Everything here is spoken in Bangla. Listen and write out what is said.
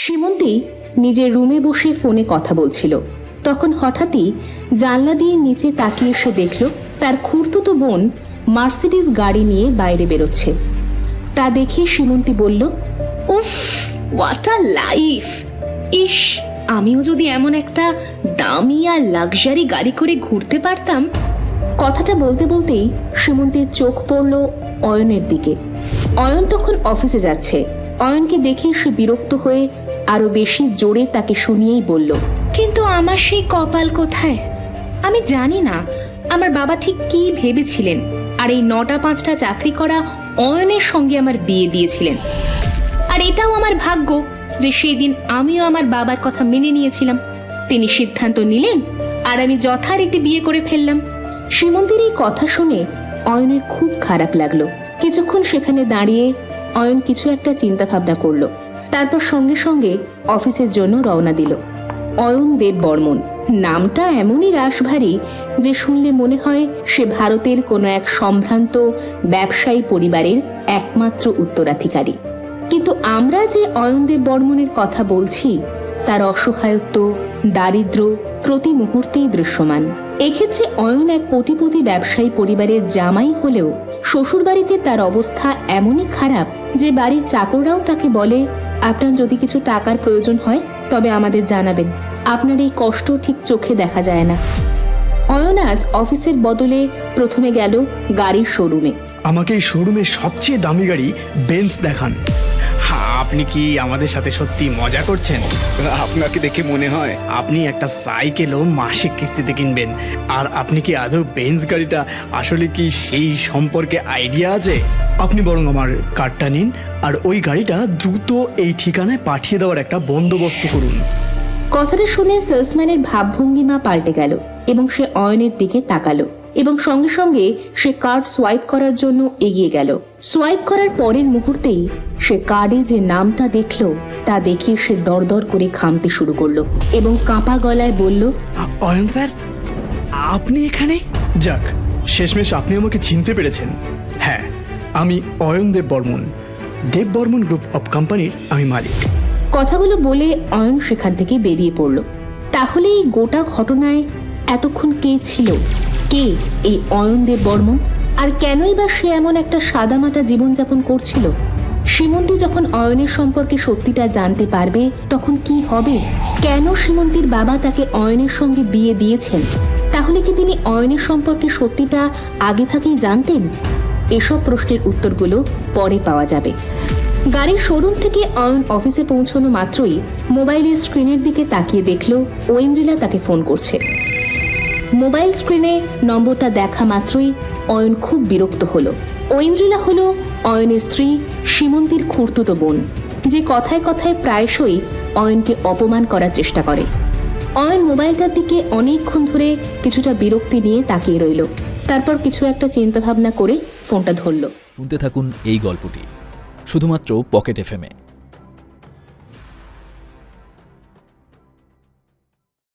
সীমন্তী নিজের রুমে বসে ফোনে কথা বলছিল। তখন হঠাৎই জানলা দিয়ে নিচে তাকিয়ে এসে দেখল, তার খুড়তুতো বোন মার্সিডিজ গাড়ি নিয়ে বাইরে বেরোচ্ছে। তা দেখে সীমন্তী বলল, উফ হোয়াট আ লাইফ ইস, আমিও যদি এমন একটা দামি আর লাক্সারি গাড়ি করে ঘুরতে পারতাম। কথাটা বলতে বলতেই সীমন্তীর চোখ পড়ল অয়নের দিকে। অয়ন তখন অফিসে যাচ্ছে। অয়নকে দেখে সে বিরক্ত হয়ে আরও বেশি জোরে তাকে শুনিয়েই বলল কিন্তু আমার সেই কপাল কোথায়? আমি জানি না আমার বাবা ঠিক কি ভেবেছিলেন আর এই নটা পাঁচটা চাকরি করা অয়নের সঙ্গে আমার বিয়ে দিয়েছিলেন। আর এটাও আমার ভাগ্য যে সেই দিন আমিও আমার বাবার কথা মেনে নিয়েছিলাম। তিনি সিদ্ধান্ত নিলেন আর আমি যথারীতি বিয়ে করে ফেললাম। শ্রীমন্তীর এই কথা শুনে অয়নের খুব খারাপ লাগল। কিছুক্ষণ সেখানে দাঁড়িয়ে অয়ন কিছু একটা চিন্তা ভাবনা করল। তারপর সঙ্গে সঙ্গে অফিসের জন্য রওনা দিল। অয়ন দেব বর্মন। নামটা এমনই রাশভারী যে শুনলে মনে হয় সে ভারতের কোনো এক সম্ভ্রান্ত ব্যবসায়ী পরিবারের একমাত্র উত্তরাধিকারী। কিন্তু আমরা যে অয়নদেব বর্মনের কথা বলছি, তার অসহায়ত্ব, দারিদ্র প্রতি মুহূর্তেই দৃশ্যমান। এক্ষেত্রে অয়ন এক কোটিপতি ব্যবসায়ী পরিবারের জামাই হলেও শ্বশুরবাড়িতে তার অবস্থা এমনই খারাপ যে বাড়ির চাকররাও তাকে বলে আপনার যদি কিছু টাকার প্রয়োজন হয়, তবে আমাদের জানাবেন। আপনার এই কষ্ট ঠিক চোখে দেখা যায় না। অয়ন আজ অফিসের বদলে প্রথমে গেল গাড়ির শোরুমে। আমাকে এই শোরুমের সবচেয়ে দামি গাড়ি বেঞ্চ দেখান। আপনি কি আমাদের সাথে সত্যি মজা করছেন? আপনাকে দেখে মনে হয়। আপনি একটা সাইকেলও মাসিক কিস্তিতে কিনবেন। আর আপনি কি আদৌ বেঞ্চ গাড়িটা আসলে কি সেই সম্পর্কে আইডিয়া আছে? আপনি বরং আমার কার্ডটা নিন আর ওই গাড়িটা দ্রুত এই ঠিকানায় পাঠিয়ে দেওয়ার একটা বন্দোবস্ত করুন। কথাটা শুনে সেলসম্যানের ভাবভঙ্গিমা পাল্টে গেল এবং সে অয়নের দিকে তাকালো। এবং সঙ্গে সঙ্গে সে কার্ড সোয়াইপ করার জন্য এগিয়ে গেল। সোয়াইপ করার পরের মুহূর্তেই সে কার্ডে যে নামটা দেখল তা দেখে সে দরদর করে খামতে শুরু করল এবং কাঁপা গলায় বলল অয়ন স্যার আপনি এখানে? যাক শেষমেশ আপনি আমাকে চিনতে পেরেছেন। হ্যাঁ আমি অয়ন দেব বর্মন। দেব বর্মন গ্রুপ অফ কোম্পানির আমি মালিক। কথাগুলো বলে অয়ন সেখান থেকে বেরিয়ে পড়ল। তাহলে এই গোটা ঘটনায় এতক্ষণ কে ছিল? কে এই অয়নদেব বর্মন আর কেনই বা সে এমন একটা সাদামাটা জীবনযাপন করছিল? শ্রীমন্তী যখন অয়নের সম্পর্কে সত্যিটা জানতে পারবে, তখন কি হবে? কেন শ্রীমন্তীর বাবা তাকে অয়নের সঙ্গে বিয়ে দিয়েছেন? তাহলে কি তিনি অয়নের সম্পর্কে সত্যিটা আগেভাগেই জানতেন? এসব প্রশ্নের উত্তরগুলো পরে পাওয়া যাবে। গাড়ির শোরুম থেকে অয়ন অফিসে পৌঁছানো মাত্রই মোবাইলের স্ক্রিনের দিকে তাকিয়ে দেখল ঐন্দ্রিলা তাকে ফোন করছে। মোবাইল স্ক্রিনে নম্বরটা দেখা মাত্রই অয়ন খুব বিরক্ত হলো। ঐন্দ্রিলা হলো অয়নের স্ত্রী সীমন্তীর খুঁড়তুতো বোন, যে কথায় কথায় প্রায়শই অয়নকে অপমান করার চেষ্টা করে। অয়ন মোবাইলটার দিকে অনেকক্ষণ ধরে কিছুটা বিরক্তি নিয়ে তাকিয়ে রইল। তারপর কিছু একটা চিন্তাভাবনা করে ফোনটা ধরলো। শুনতে থাকুন এই গল্পটি, শুধুমাত্র পকেট এফএমে